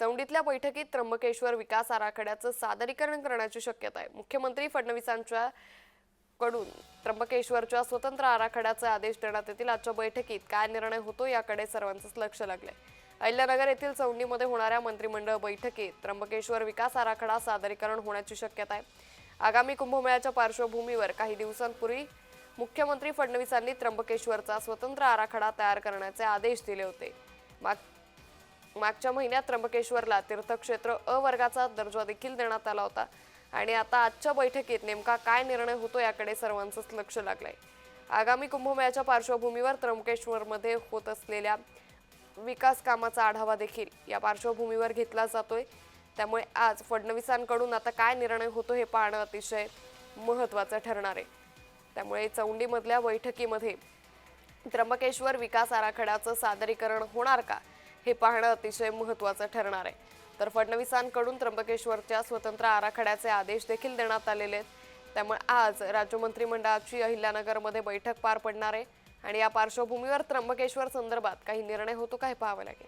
चौंडीतल्या बैठकीत त्र्यंबकेश्वर विकास आराखड्याचं सादरीकरण करण्याची शक्यता आहे. मुख्यमंत्री फडणवीसांच्या कडून त्र्यंबकेश्वरच्या स्वतंत्र आराखड्याचे आदेश देण्यात येतील. आजच्या बैठकीत काय निर्णय होतो याकडे सर्वांचंच लक्ष लागलंय. अहिल्यानगर येथील चौंडीमध्ये होणाऱ्या मंत्रिमंडळ बैठकीत त्र्यंबकेश्वर विकास आराखडा सादरीकरण होण्याची शक्यता आहे. आगामी कुंभमेळ्याच्या पार्श्वभूमीवर काही दिवसांपूर्वी मुख्यमंत्री फडणवीसांनी त्र्यंबकेश्वरचा स्वतंत्र आराखडा तयार करण्याचे आदेश दिले होते. माग मागच्या महिन्यात त्र्यंबकेश्वरला तीर्थक्षेत्र अ वर्गाचा दर्जा देखील देण्यात आला होता. आणि आता आजच्या बैठकीत नेमका काय निर्णय होतो याकडे सर्वांचंच लक्ष लागलंय. आगामी कुंभमेळ्याच्या पार्श्वभूमीवर त्र्यंबकेश्वरमध्ये होत असलेल्या विकास कामाचा आढावा देखील या पार्श्वभूमीवर घेतला जातोय. त्यामुळे आज फडणवीसांकडून आता काय निर्णय होतो हे पाहणं अतिशय महत्त्वाचं ठरणार आहे. त्यामुळे चौंडीमधल्या बैठकीमध्ये त्र्यंबकेश्वर विकास आराखड्याचं सादरीकरण होणार का? हे पाहणं अतिशय महत्त्वाचं ठरणार आहे. तर फडणवीसांकडून त्र्यंबकेश्वरच्या स्वतंत्र आराखड्याचे आदेश देखील देण्यात आलेले आहेत. त्यामुळे आज राज्य मंत्रिमंडळाची अहिल्यानगरमध्ये बैठक पार पडणार आहे. आणि या पार्श्वभूमीवर त्र्यंबकेश्वर संदर्भात काही निर्णय होतो का हे पाहावं लागेल.